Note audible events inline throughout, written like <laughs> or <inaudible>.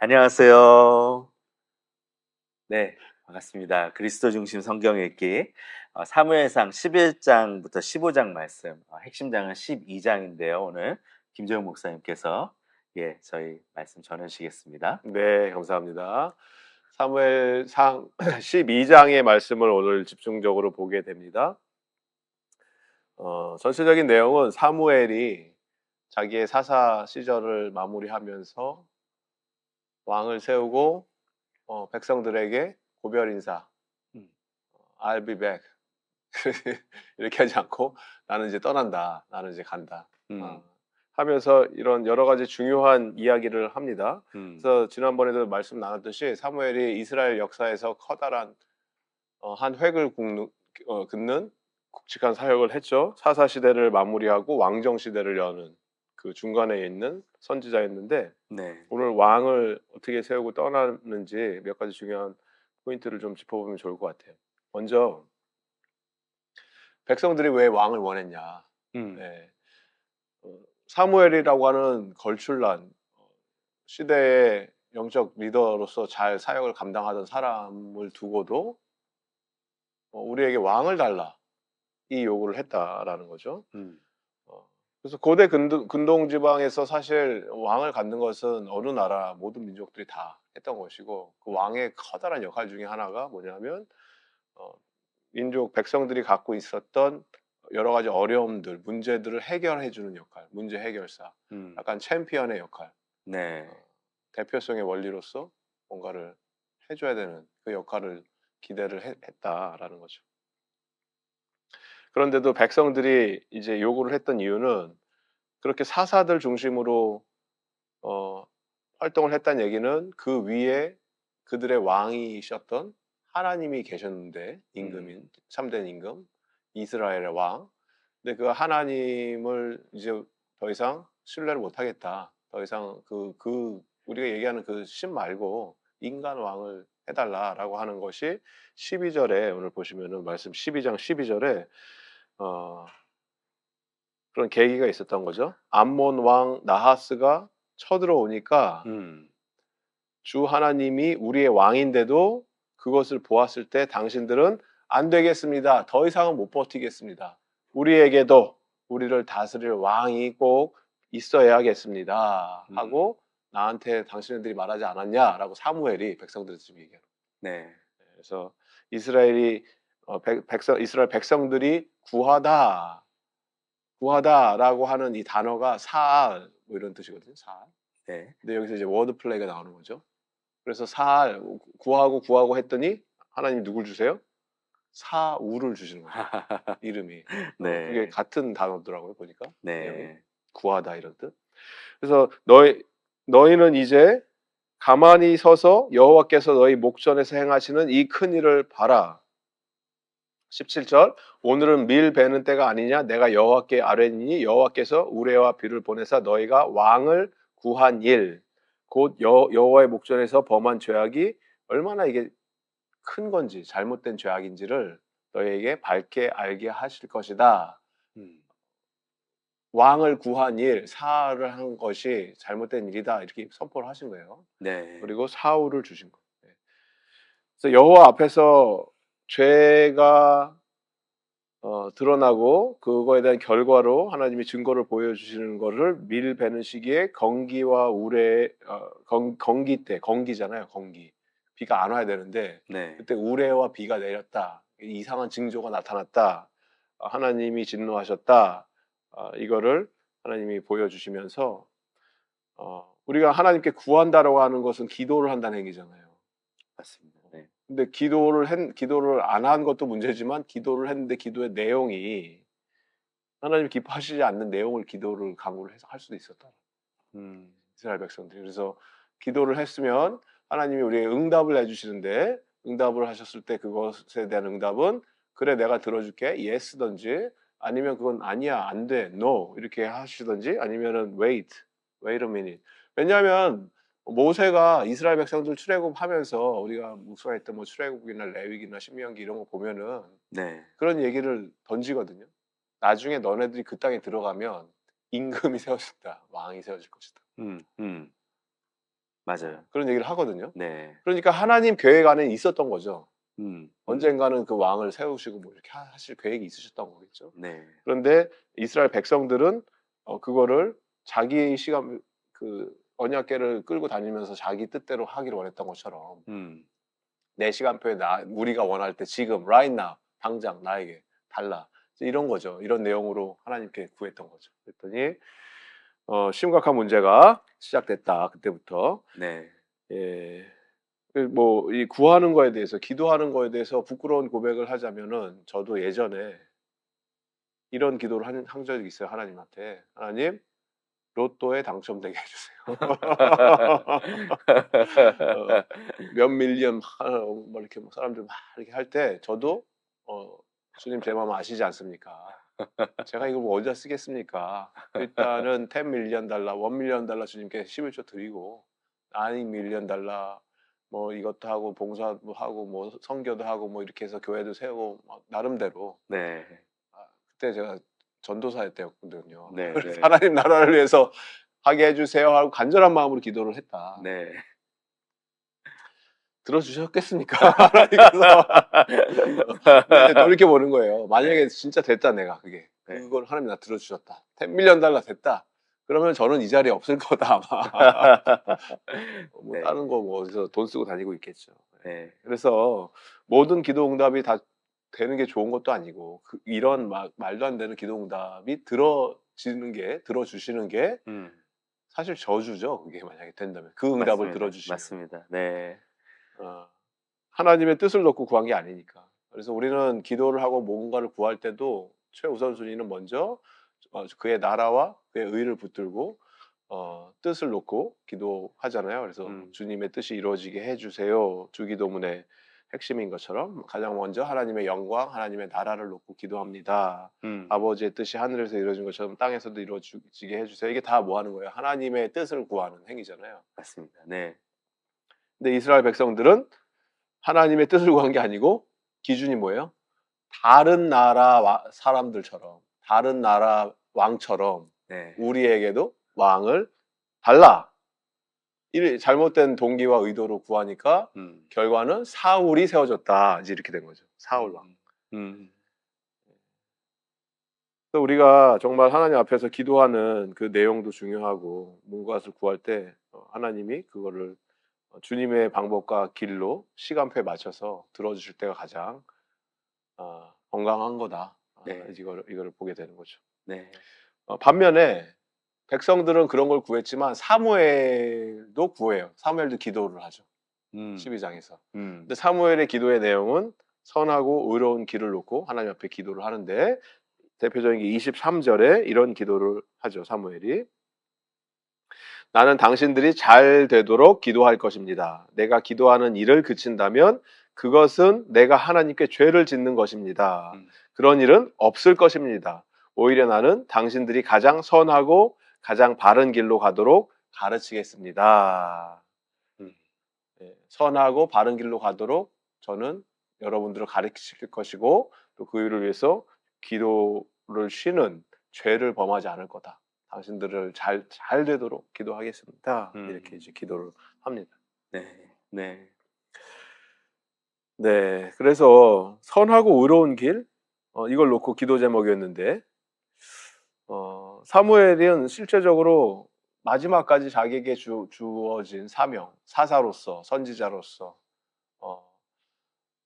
안녕하세요. 네, 반갑습니다. 그리스도 중심 성경 읽기 어, 사무엘상 11장부터 15장 말씀, 어, 핵심장은 12장인데요. 오늘 김재용 목사님께서 예, 저희 말씀 전해주시겠습니다. 네, 감사합니다. 사무엘상 <clears throat> 12장의 말씀을 오늘 집중적으로 보게 됩니다. 어, 전체적인 내용은 사무엘이 자기의 사사 시절을 마무리하면서 왕을 세우고 어, 백성들에게 고별 인사, 음. 어, I'll be back. <laughs> 이렇게 하지 않고 나는 이제 떠난다, 나는 이제 간다. 음, 어, 하면서 이런 여러 가지 중요한 이야기를 합니다. 음, 그래서 지난번에도 말씀 나눴듯이 사무엘이 이스라엘 역사에서 커다란 어, 한 획을 굽는, 어, 긋는 굵직한 사역을 했죠. 사사 시대를 마무리하고 왕정 시대를 여는 그 중간에 있는 선지자였는데 네, 오늘 왕을 어떻게 세우고 떠나는지 몇 가지 중요한 포인트를 좀 짚어보면 좋을 것 같아요. 먼저 백성들이 왜 왕을 원했냐? 음, 네. 어, 사무엘이라고 하는 걸출난 어, 시대의 영적 리더로서 잘 사역을 감당하던 사람을 두고도 어, 우리에게 왕을 달라 이 요구를 했다라는 거죠. 음, 어, 그래서 고대 근동, 지방에서 사실 왕을 갖는 것은 어느 나라 모든 민족들이 다 했던 것이고 그 왕의 커다란 역할 중에 하나가 뭐냐면 어, 민족 백성들이 갖고 있었던 여러 가지 어려움들, 문제들을 해결해 주는 역할, 문제 해결사, 음, 약간 챔피언의 역할, 네, 대표성의 원리로서 뭔가를 해줘야 되는 그 역할을 기대를 해- 했다라는 거죠. 그런데도 백성들이 이제 요구를 했던 이유는 그렇게 사사들 중심으로 어, 활동을 했다는 얘기는 그 위에 그들의 왕이셨던 하나님이 계셨는데 임금인 참된 임금 이스라엘의 왕. 근데 그 하나님을 이제 더 이상 신뢰를 못 하겠다. 더 이상 그, 그, 우리가 얘기하는 그 신 말고 인간 왕을 해달라라고 하는 것이 12절에 오늘 보시면은 말씀 12장 12절에 어, 그런 계기가 있었던 거죠. 암몬 왕 나하스가 쳐들어오니까 음, 주 하나님이 우리의 왕인데도 그것을 보았을 때 당신들은 안 되겠습니다. 더 이상은 못 버티겠습니다. 우리에게도 우리를 다스릴 왕이 꼭 있어야겠습니다. 음. 하고 나한테 당신들이 말하지 않았냐라고 사무엘이 백성들한테 지금 얘기해요. 네, 그래서 이스라엘이 어, 백, 백성 이스라엘 백성들이 구하다 구하다라고 하는 이 단어가 사알 뭐 이런 뜻이거든요. 사알. 네, 근데 여기서 이제 워드 플레이가 나오는 거죠. 그래서 사알 구하고 구하고 했더니 하나님 누굴 주세요? 사우를 주시는 거예요. <laughs> 이름이. 어, 네, 그게 같은 단어더라고요. 보니까 네, 구하다 이런 뜻. 그래서 너희 너희는 이제 가만히 서서 여호와께서 너희 목전에서 행하시는 이 큰 일을 봐라. 17절 오늘은 밀 베는 때가 아니냐 내가 여호와께 아뢰니 여호와께서 우레와 비를 보내사 너희가 왕을 구한 일 곧 여호와의 목전에서 범한 죄악이 얼마나 이게 큰 건지 잘못된 죄악인지를 너희에게 밝게 알게 하실 것이다. 음, 왕을 구한 일, 사를 한 것이 잘못된 일이다 이렇게 선포를 하신 거예요. 네, 그리고 사울을 주신 거예요. 네. 그래서 여호와 앞에서 죄가 어, 드러나고 그거에 대한 결과로 하나님이 증거를 보여주시는 거를 밀베는 시기에 건기와 우레 어, 건, 건기 때 건기잖아요. 건기 비가 안 와야 되는데 네, 그때 우레와 비가 내렸다. 이상한 징조가 나타났다. 어, 하나님이 진노하셨다. 어, 이거를 하나님이 보여주시면서 어, 우리가 하나님께 구한다라고 하는 것은 기도를 한다는 얘기잖아요. 맞습니다. 네, 근데 기도를 했, 기도를 안 한 것도 문제지만 기도를 했는데 기도의 내용이 하나님이 기뻐하시지 않는 내용을 기도를 강구를 해서 할 수도 있었다. 음, 이스라엘 백성들이 그래서 기도를 했으면 하나님이 우리에게 응답을 해주시는데 응답을 하셨을 때 그것에 대한 응답은 그래 내가 들어줄게 yes든지 아니면 그건 아니야 안 돼 no 이렇게 하시든지 아니면은 wait wait a minute 왜냐하면 모세가 이스라엘 백성들 출애굽하면서 우리가 묵상했던 뭐 출애굽이나 레위기나 신명기 이런 거 보면은 네, 그런 얘기를 던지거든요. 나중에 너네들이 그 땅에 들어가면 임금이 <laughs> 세워진다, 왕이 세워질 것이다. 음, 음, 맞아요. 그런 얘기를 하거든요. 네. 그러니까 하나님 계획 안에 있었던 거죠. 음. 언젠가는 그 왕을 세우시고 뭐 이렇게 하- 하실 계획이 있으셨던 거겠죠. 네. 그런데 이스라엘 백성들은 어, 그거를 자기 시간 그 언약궤를 끌고 다니면서 자기 뜻대로 하기를 원했던 것처럼 음. 내 시간표에 나 우리가 원할 때 지금 right now 당장 나에게 달라 이런 거죠. 이런 내용으로 하나님께 구했던 거죠. 그랬더니 어, 심각한 문제가 시작됐다 그때부터 네. 예. 뭐, 이 구하는 거에 대해서, 기도하는 거에 대해서 부끄러운 고백을 하자면은, 저도 예전에 이런 기도를 한, 한 적이 있어요, 하나님한테. 하나님, 로또에 당첨되게 해주세요. <laughs> 어, 몇 밀리언, 하- 뭐 이렇게 뭐 사람들 막 이렇게 할 때, 저도, 어, 주님 제 마음 아시지 않습니까? 제가 이걸 뭐 어디다 쓰겠습니까? 일단은 10 밀리언 달러, 1 밀리언 달러 주님께 11조 드리고, 9 밀리언 달러, 뭐 이것도 하고, 봉사도 하고, 뭐 성교도 하고, 뭐 이렇게 해서 교회도 세우고, 막 나름대로. 네. 그때 제가 전도사 때였거든요. 네, <laughs> 네. 하나님 나라를 위해서 하게 해주세요 하고 간절한 마음으로 기도를 했다. 네. 들어주셨겠습니까? <laughs> 하나님께서 네, 돌이켜 보는 거예요. 만약에 진짜 됐다 내가 그게 네. 그걸 하나님 나 들어주셨다. 10 밀리언 달러 됐다. 그러면 저는 이 자리에 없을 <laughs> 거다 아마. <laughs> 뭐 네. 다른 거 뭐 어디서 돈 쓰고 다니고 있겠죠. 네. 그래서 모든 기도 응답이 다 되는 게 좋은 것도 아니고 그 이런 막 말도 안 되는 기도 응답이 들어지는 게 들어주시는 게 음. 사실 저주죠. 그게 만약에 된다면 그 응답을 맞습니다. 들어주시면 맞습니다. 네. 어, 하나님의 뜻을 놓고 구한 게 아니니까. 그래서 우리는 기도를 하고 뭔가를 구할 때도 최우선 순위는 먼저 어, 그의 나라와 그의 의를 붙들고 어, 뜻을 놓고 기도하잖아요. 그래서 음. 주님의 뜻이 이루어지게 해주세요. 주기도문의 핵심인 것처럼 가장 먼저 하나님의 영광, 하나님의 나라를 놓고 기도합니다. 음. 아버지의 뜻이 하늘에서 이루어진 것처럼 땅에서도 이루어지게 해주세요. 이게 다 뭐 하는 거예요? 하나님의 뜻을 구하는 행위잖아요. 맞습니다. 네. 근데 이스라엘 백성들은 하나님의 뜻을 구한 게 아니고 기준이 뭐예요? 다른 나라 와- 사람들처럼 다른 나라 왕처럼 네. 우리에게도 왕을 달라. 이 잘못된 동기와 의도로 구하니까 음. 결과는 사울이 세워졌다. 이제 이렇게 된 거죠. 사울 왕. 음. 그래서 우리가 정말 하나님 앞에서 기도하는 그 내용도 중요하고 뭔가를 구할 때 어, 하나님이 그거를 어, 주님의 방법과 길로 시간표에 맞춰서 들어주실 때가 가장 어, 건강한 거다. 어, 네. 이걸 이거를 보게 되는 거죠. 네. 어, 반면에 백성들은 그런 걸 구했지만 사무엘도 구해요. 사무엘도 기도를 하죠. 음. 12장에서. 음. 근데 사무엘의 기도의 내용은 선하고 의로운 길을 놓고 하나님 앞에 기도를 하는데 대표적인 게 23절에 이런 기도를 하죠. 사무엘이 나는 당신들이 잘 되도록 기도할 것입니다. 내가 기도하는 일을 그친다면 그것은 내가 하나님께 죄를 짓는 것입니다. 음. 그런 일은 없을 것입니다. 오히려 나는 당신들이 가장 선하고 가장 바른 길로 가도록 가르치겠습니다. 음. 예, 선하고 바른 길로 가도록 저는 여러분들을 가르칠 것이고 또 그 일을 위해서 기도를 쉬는 죄를 범하지 않을 거다. 당신들을 잘, 잘 되도록 기도하겠습니다. 음. 이렇게 이제 기도를 합니다. 네. 네. 네. 그래서 선하고 의로운 길, 어, 이걸 놓고 기도 제목이었는데, 어, 사무엘은 실제적으로 마지막까지 자기에게 주, 주어진 사명, 사사로서, 선지자로서, 어,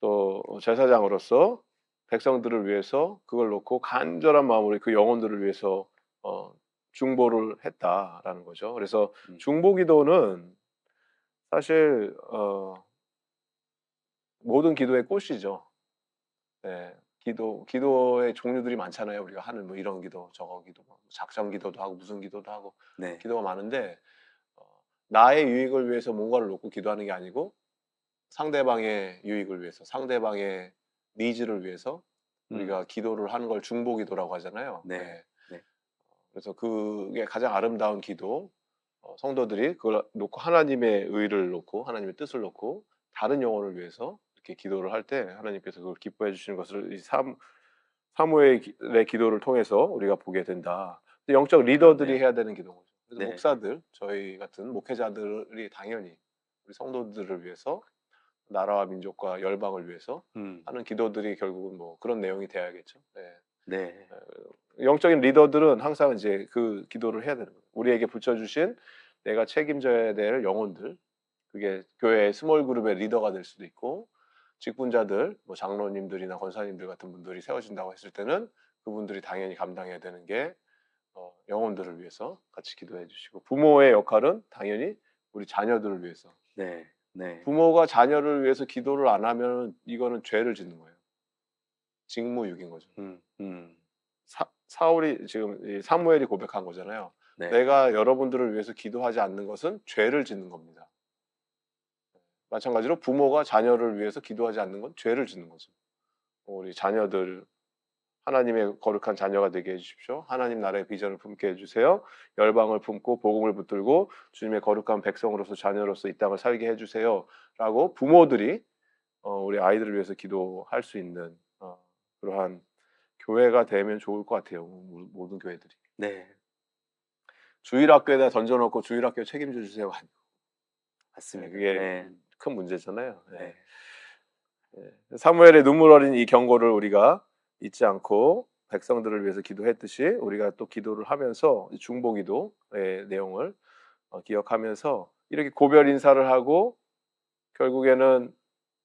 또 제사장으로서 백성들을 위해서 그걸 놓고 간절한 마음으로 그 영혼들을 위해서 어, 중보를 했다라는 거죠. 그래서 음. 중보 기도는 사실 어, 모든 기도의 꽃이죠. 네, 기도 기도의 종류들이 많잖아요. 우리가 하는 뭐 이런 기도, 저거 기도, 뭐 작정 기도도 하고 무슨 기도도 하고 네. 기도가 많은데 어, 나의 유익을 위해서 뭔가를 놓고 기도하는 게 아니고 상대방의 유익을 위해서, 상대방의 니즈를 위해서 우리가 기도를 하는 걸 중보 기도라고 하잖아요. 네, 네. 그래서 그게 가장 아름다운 기도. 어, 성도들이 그걸 놓고 하나님의 의를 놓고 하나님의 뜻을 놓고 다른 영혼을 위해서 이렇게 기도를 할 때 하나님께서 그걸 기뻐해 주시는 것을 이 삼, 사무엘의 기도를 통해서 우리가 보게 된다. 영적 리더들이 네. 해야 되는 기도인 거죠. 그래서 네. 목사들, 저희 같은 목회자들이 당연히 우리 성도들을 위해서 나라와 민족과 열방을 위해서 음. 하는 기도들이 결국은 뭐 그런 내용이 돼야겠죠. 네. 네. 영적인 리더들은 항상 이제 그 기도를 해야 되는 거예요. 우리에게 붙여주신 내가 책임져야 될 영혼들, 그게 교회의 스몰 그룹의 리더가 될 수도 있고, 직분자들, 뭐 장로님들이나 권사님들 같은 분들이 세워진다고 했을 때는 그분들이 당연히 감당해야 되는 게 어, 영혼들을 위해서 같이 기도해 주시고, 부모의 역할은 당연히 우리 자녀들을 위해서. 네. 네. 부모가 자녀를 위해서 기도를 안 하면 이거는 죄를 짓는 거예요. 직무유기인 거죠. 음. 음. 사, 사울이 지금 이 사무엘이 고백한 거잖아요. 네. 내가 여러분들을 위해서 기도하지 않는 것은 죄를 짓는 겁니다. 마찬가지로 부모가 자녀를 위해서 기도하지 않는 건 죄를 짓는 거죠. 우리 자녀들 하나님의 거룩한 자녀가 되게 해주십시오. 하나님 나라의 비전을 품게 해주세요. 열방을 품고 복음을 붙들고 주님의 거룩한 백성으로서 자녀로서 이 땅을 살게 해주세요. 라고 부모들이 어, 우리 아이들을 위해서 기도할 수 있는 어, 그러한 교회가 되면 좋을 것 같아요. 모- 모든 교회들이. 네. 주일학교에다 던져놓고 주일학교 책임져 주세요. 맞습니다. 그게 네. 큰 문제잖아요. 네. 네. 사무엘의 눈물 어린 이 경고를 우리가 잊지 않고 백성들을 위해서 기도했듯이 우리가 또 기도를 하면서 이 중보기도의 내용을 어, 기억하면서 이렇게 고별 인사를 하고 결국에는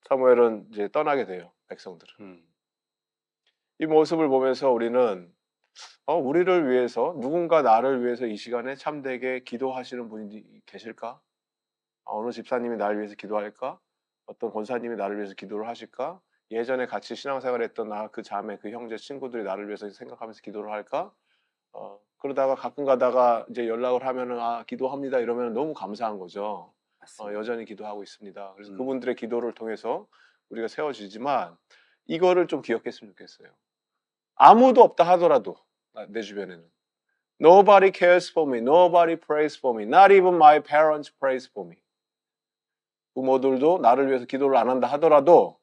사무엘은 이제 떠나게 돼요. 백성들은. 음. 이 모습을 보면서 우리는 어, 우리를 위해서 누군가 나를 위해서 이 시간에 참되게 기도하시는 분이 계실까? 아, 어느 집사님이 나를 위해서 기도할까? 어떤 권사님이 나를 위해서 기도를 하실까? 예전에 같이 신앙생활했던 나 그 자매 그 형제 친구들이 나를 위해서 생각하면서 기도를 할까? 어, 그러다가 가끔 가다가 이제 연락을 하면은 아 기도합니다 이러면 너무 감사한 거죠. 어. 여전히 기도하고 있습니다. 그래서 음. 그분들의 기도를 통해서 우리가 세워지지만 이거를 좀 기억했으면 좋겠어요. 아무도 없다 하더라도 나- 내 주변에는 Nobody cares for me. Nobody prays for me. Not even my parents prays for me. 부모들도 나를 위해서 기도를 안 한다 하더라도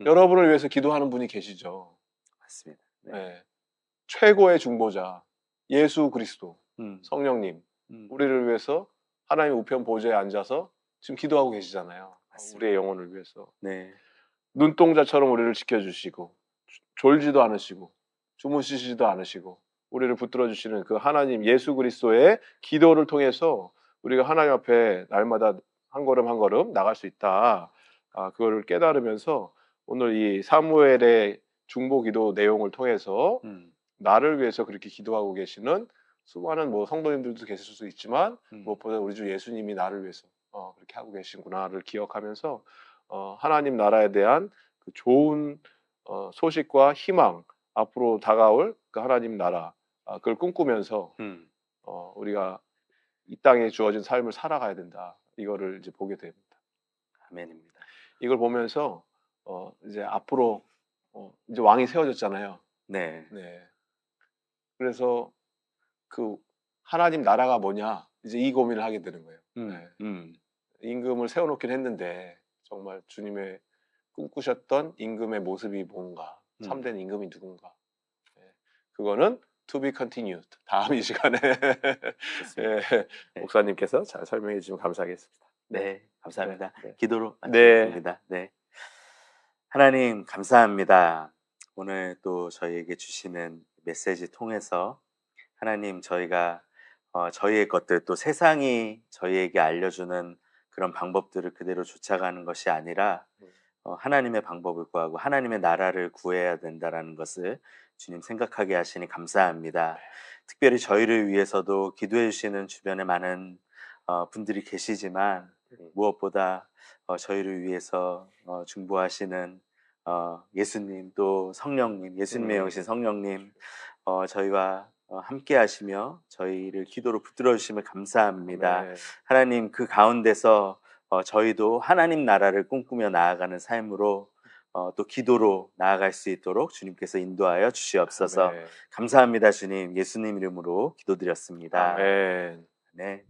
음. 여러분을 위해서 기도하는 분이 계시죠. 맞습니다. 네. 네. 최고의 중보자 예수 그리스도 음. 성령님 음. 우리를 위해서 하나님 우편 보좌에 앉아서 지금 기도하고 계시잖아요. 맞습니다. 우리의 영혼을 위해서. 네. 눈동자처럼 우리를 지켜주시고 조- 졸지도 않으시고 주무시지도 않으시고 우리를 붙들어 주시는 그 하나님 예수 그리스도의 기도를 통해서 우리가 하나님 앞에 날마다 한 걸음 한 걸음 나갈 수 있다. 아, 그거를 깨달으면서 오늘 이 사무엘의 중보 기도 내용을 통해서 음. 나를 위해서 그렇게 기도하고 계시는 수많은 뭐 성도님들도 계실 수 있지만 음. 무엇보다 우리 주 예수님이 나를 위해서 어, 그렇게 하고 계신구나를 기억하면서 어, 하나님 나라에 대한 그 좋은 어, 소식과 희망 앞으로 다가올 그 하나님 나라 아, 그걸 꿈꾸면서 음. 어, 우리가 이 땅에 주어진 삶을 살아가야 된다 이거를 이제 보게 됩니다. 아멘입니다. 이걸 보면서 어, 이제 앞으로 어, 이제 왕이 세워졌잖아요. 네. 네. 그래서 그 하나님 나라가 뭐냐 이제 이 고민을 하게 되는 거예요. 음. 네. 음. 임금을 세워놓긴 했는데 정말 주님의 꿈꾸셨던 임금의 모습이 뭔가 음. 참된 임금이 누군가 네. 그거는 to be continued 다음 이 시간에. <laughs> 예, 목사님께서 잘 설명해 주시면 감사하겠습니다. 네. 감사합니다. 네. 기도로 네. 마치겠습니다. 네. 하나님 감사합니다. 오늘 또 저희에게 주시는 메시지 통해서 하나님 저희가 어, 저희의 것들 또 세상이 저희에게 알려주는 그런 방법들을 그대로 쫓아가는 것이 아니라 어, 하나님의 방법을 구하고 하나님의 나라를 구해야 된다라는 것을 주님 생각하게 하시니 감사합니다. 특별히 저희를 위해서도 기도해 주시는 주변에 많은 어, 분들이 계시지만 무엇보다 어, 저희를 위해서 어, 중보하시는 어, 예수님 또 성령님 예수님의 음. 영신 성령님 어, 저희와 어, 함께 하시며 저희를 기도로 붙들어 주시면 감사합니다. 네. 하나님 그 가운데서 어, 저희도 하나님 나라를 꿈꾸며 나아가는 삶으로 어, 또 기도로 나아갈 수 있도록 주님께서 인도하여 주시옵소서. 아멘. 감사합니다, 주님. 예수님 이름으로 기도드렸습니다. 아멘. 네.